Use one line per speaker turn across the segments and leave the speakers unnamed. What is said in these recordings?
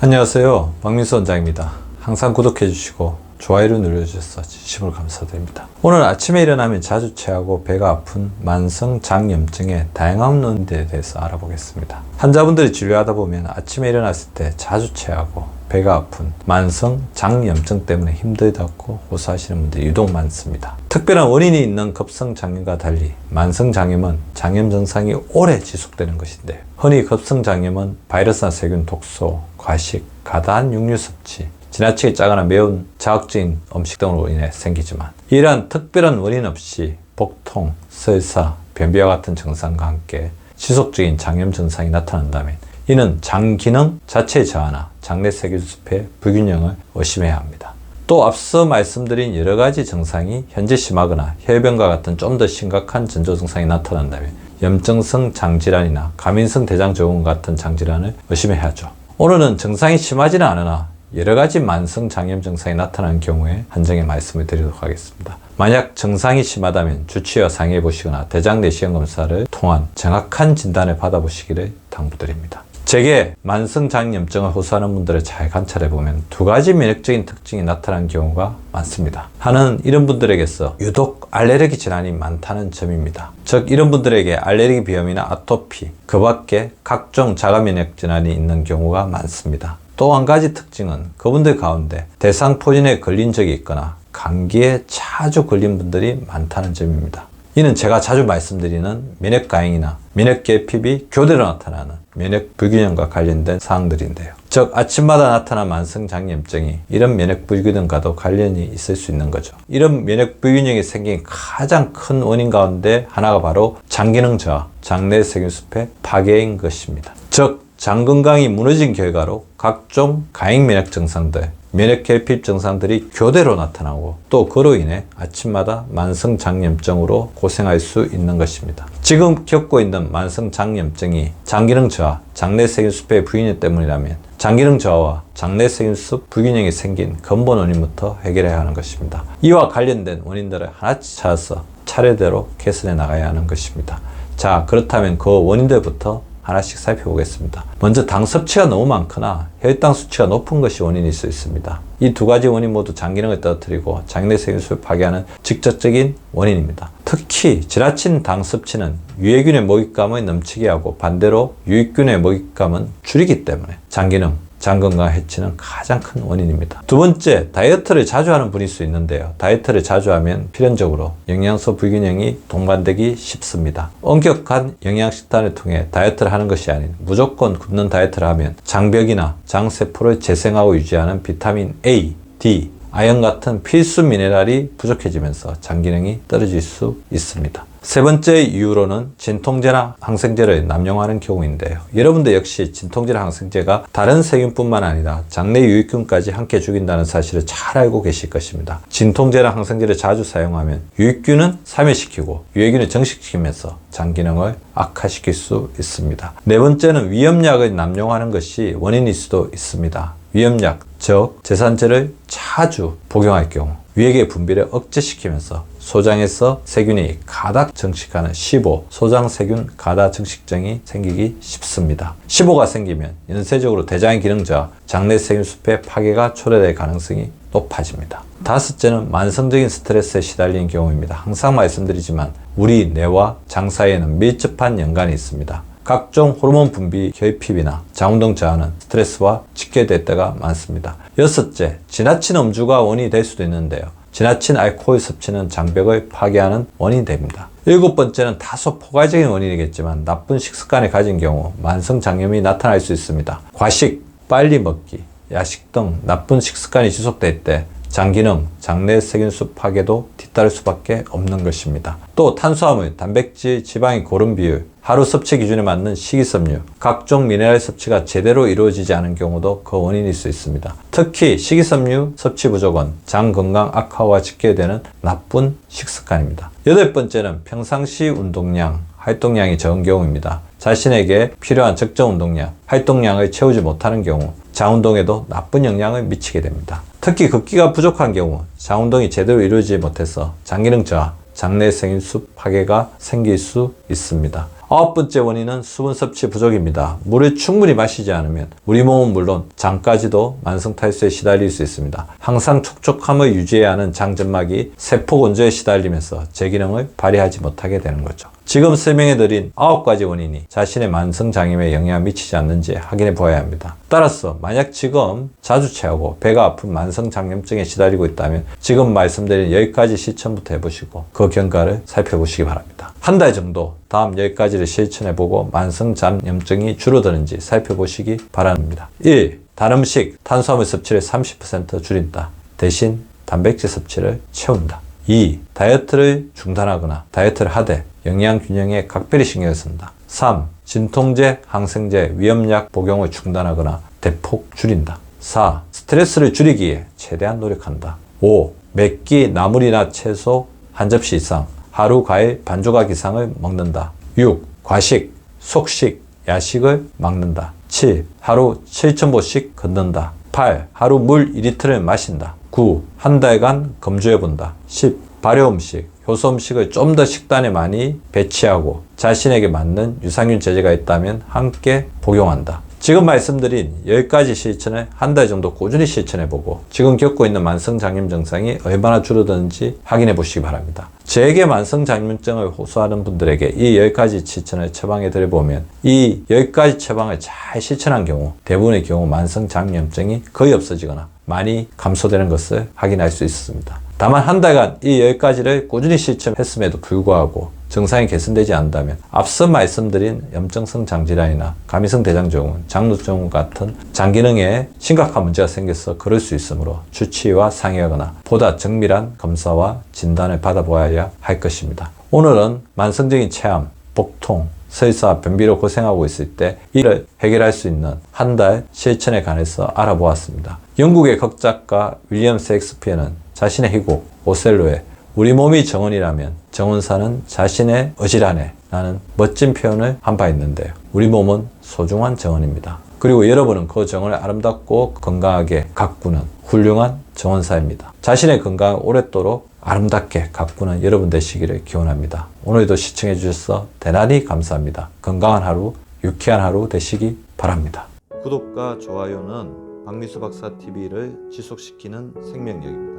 안녕하세요. 박민수 원장입니다. 항상 구독해 주시고 좋아요를 눌러주셔서 진심으로 감사드립니다. 오늘 아침에 일어나면 자주 체하고 배가 아픈 만성 장염증의 다양한 원인들에 대해서 알아보겠습니다. 환자분들이 진료하다 보면 아침에 일어났을 때 자주 체하고 배가 아픈 만성 장염증 때문에 힘들다고 호소하시는 분들이 유독 많습니다. 특별한 원인이 있는 급성 장염과 달리 만성 장염은 장염 증상이 오래 지속되는 것인데 흔히 급성 장염은 바이러스나 세균 독소, 과식, 가다한 육류 섭취, 지나치게 짜거나 매운 자극적인 음식 등으로 인해 생기지만 이러한 특별한 원인 없이 복통, 설사, 변비와 같은 증상과 함께 지속적인 장염 증상이 나타난다면 이는 장 기능 자체의 저하나 장내 세균 숲의 불균형을 의심해야 합니다. 또 앞서 말씀드린 여러 가지 증상이 현재 심하거나 혈변과 같은 좀 더 심각한 전조 증상이 나타난다면 염증성 장질환이나 가민성 대장 증후군 같은 장질환을 의심해야 하죠. 오늘은 증상이 심하지는 않으나 여러 가지 만성 장염 증상이 나타나는 경우에 한정에 말씀을 드리도록 하겠습니다. 만약 증상이 심하다면 주치의와 상의해 보시거나 대장 내시경 검사를 통한 정확한 진단을 받아보시기를 당부드립니다. 제게 만성 장염증을 호소하는 분들을 잘 관찰해 보면 두 가지 면역적인 특징이 나타나는 경우가 많습니다. 하나는 이런 분들에게서 유독 알레르기 질환이 많다는 점입니다. 즉 이런 분들에게 알레르기 비염이나 아토피, 그 밖에 각종 자가 면역 질환이 있는 경우가 많습니다. 또 한 가지 특징은 그분들 가운데 대상포진에 걸린 적이 있거나 감기에 자주 걸린 분들이 많다는 점입니다. 이는 제가 자주 말씀드리는 면역 가행이나 면역 결핍이 교대로 나타나는 면역 불균형과 관련된 사항들인데요. 즉 아침마다 나타난 만성 장염증이 이런 면역 불균형과도 관련이 있을 수 있는 거죠. 이런 면역 불균형이 생긴 가장 큰 원인 가운데 하나가 바로 장기능 저하, 장내 세균 숲의 파괴인 것입니다. 즉 장 건강이 무너진 결과로 각종 가행 면역 증상들, 면역 결핍 증상들이 교대로 나타나고 또 그로 인해 아침마다 만성 장염증으로 고생할 수 있는 것입니다. 지금 겪고 있는 만성 장염증이 장기능 저하, 장내 세균 숲의 불균형 때문이라면 장기능 저하와 장내 세균 숲 불균형이 생긴 근본 원인부터 해결해야 하는 것입니다. 이와 관련된 원인들을 하나씩 찾아서 차례대로 개선해 나가야 하는 것입니다. 자, 그렇다면 그 원인들부터 하나씩 살펴보겠습니다. 먼저 당 섭취가 너무 많거나 혈당 수치가 높은 것이 원인일 수 있습니다. 이 두 가지 원인 모두 장 기능을 떨어뜨리고 장내 세균수를 파괴하는 직접적인 원인입니다. 특히 지나친 당 섭취는 유해균의 먹잇감을 넘치게 하고 반대로 유익균의 먹잇감은 줄이기 때문에 장 기능, 장 건강 해치는 가장 큰 원인입니다. 두 번째, 다이어트를 자주 하는 분일 수 있는데요. 다이어트를 자주 하면 필연적으로 영양소 불균형이 동반되기 쉽습니다. 엄격한 영양식단을 통해 다이어트를 하는 것이 아닌 무조건 굶는 다이어트를 하면 장벽이나 장세포를 재생하고 유지하는 비타민 A, D, 아연 같은 필수 미네랄이 부족해지면서 장 기능이 떨어질 수 있습니다. 세 번째 이유로는 진통제나 항생제를 남용하는 경우인데요. 여러분들 역시 진통제나 항생제가 다른 세균뿐만 아니라 장내 유익균까지 함께 죽인다는 사실을 잘 알고 계실 것입니다. 진통제나 항생제를 자주 사용하면 유익균은 사멸시키고 유해균을 정식시키면서 장 기능을 악화시킬 수 있습니다. 네 번째는 위험약을 남용하는 것이 원인일 수도 있습니다. 위험약, 즉 제산제를 자주 복용할 경우 위액의 분비를 억제시키면서 소장에서 세균이 가닥 증식하는 15, 소장 세균 가다 증식증이 생기기 쉽습니다. 15가 생기면 연쇄적으로 대장의 기능 저하, 장내 세균 숲의 파괴가 초래될 가능성이 높아집니다. 다섯째는 만성적인 스트레스에 시달리는 경우입니다. 항상 말씀드리지만 우리 뇌와 장 사이에는 밀접한 연관이 있습니다. 각종 호르몬 분비 결핍이나 자운동 저하는 스트레스와 직결될 때가 많습니다. 여섯째, 지나친 음주가 원인이 될 수도 있는데요. 지나친 알코올 섭취는 장벽을 파괴하는 원인이 됩니다. 일곱 번째는 다소 포괄적인 원인이겠지만 나쁜 식습관을 가진 경우 만성 장염이 나타날 수 있습니다. 과식, 빨리 먹기, 야식 등 나쁜 식습관이 지속될 때 장기능, 장내 세균수 파괴도 뒤따를 수밖에 없는 것입니다. 또 탄수화물, 단백질, 지방의 고른 비율, 하루 섭취 기준에 맞는 식이섬유, 각종 미네랄 섭취가 제대로 이루어지지 않은 경우도 그 원인일 수 있습니다. 특히 식이섬유 섭취 부족은 장 건강 악화와 직결되는 나쁜 식습관입니다. 여덟 번째는 평상시 운동량, 활동량이 적은 경우입니다. 자신에게 필요한 적정 운동량, 활동량을 채우지 못하는 경우 자운동에도 나쁜 영향을 미치게 됩니다. 특히 급기가 부족한 경우 자운동이 제대로 이루어지지 못해서 장기능 저하, 장내 생인수 파괴가 생길 수 있습니다. 아홉 번째 원인은 수분 섭취 부족입니다. 물을 충분히 마시지 않으면 우리 몸은 물론 장까지도 만성 탈수에 시달릴 수 있습니다. 항상 촉촉함을 유지해야 하는 장점막이 세포 건조에 시달리면서 제 기능을 발휘하지 못하게 되는 거죠. 지금 설명해드린 아홉 가지 원인이 자신의 만성 장염에 영향을 미치지 않는지 확인해 보아야 합니다. 따라서 만약 지금 자주 체하고 배가 아픈 만성 장염증에 시달리고 있다면 지금 말씀드린 10가지 실천부터 해보시고 그 경과를 살펴보시기 바랍니다. 한 달 정도 다음 10가지를 실천해보고 만성 장염증이 줄어드는지 살펴보시기 바랍니다. 1. 단 음식, 탄수화물 섭취를 30% 줄인다. 대신 단백질 섭취를 채운다. 2. 다이어트를 중단하거나 다이어트를 하되 영양 균형에 각별히 신경을 쓴다. 3. 진통제, 항생제, 위험약 복용을 중단하거나 대폭 줄인다. 4. 스트레스를 줄이기 위해 최대한 노력한다. 5. 맵기, 나물이나 채소 한 접시 이상, 하루 과일 반 조각 이상을 먹는다. 6. 과식, 속식, 야식을 막는다. 7. 하루 7,000보씩 걷는다. 8. 하루 물 2리터를 마신다. 9. 한 달간 검조해본다. 10. 발효 음식, 효소 음식을 좀 더 식단에 많이 배치하고 자신에게 맞는 유산균 제제가 있다면 함께 복용한다. 지금 말씀드린 10가지 실천을 한 달 정도 꾸준히 실천해보고 지금 겪고 있는 만성장염 증상이 얼마나 줄어드는지 확인해 보시기 바랍니다. 제게 만성장염증을 호소하는 분들에게 이 10가지 실천을 처방해 드려보면 이 10가지 처방을 잘 실천한 경우 대부분의 경우 만성장염증이 거의 없어지거나 많이 감소되는 것을 확인할 수 있습니다. 다만 한 달간 이 10가지를 꾸준히 실천했음에도 불구하고 증상이 개선되지 않는다면 앞서 말씀드린 염증성 장질환이나 감이성 대장증후군, 장루증후군 같은 장기능에 심각한 문제가 생겨서 그럴 수 있으므로 주치의와 상의하거나 보다 정밀한 검사와 진단을 받아보아야 할 것입니다. 오늘은 만성적인 체함, 복통, 설사, 변비로 고생하고 있을 때 이를 해결할 수 있는 한 달 실천에 관해서 알아보았습니다. 영국의 극작가 윌리엄 셰익스피어는 자신의 희곡 오셀로에 우리 몸이 정원이라면 정원사는 자신의 어지간해 라는 멋진 표현을 한 바 있는데요. 우리 몸은 소중한 정원입니다. 그리고 여러분은 그 정원을 아름답고 건강하게 가꾸는 훌륭한 정원사입니다. 자신의 건강을 오랫도록 아름답게 가꾸는 여러분 되시기를 기원합니다. 오늘도 시청해 주셔서 대단히 감사합니다. 건강한 하루, 유쾌한 하루 되시기 바랍니다. 구독과 좋아요는 박미수 박사 TV를 지속시키는 생명력입니다.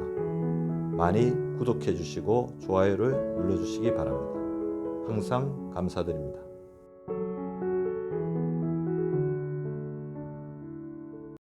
많이 구독해 주시고 좋아요를 눌러 주시기 바랍니다. 항상 감사드립니다.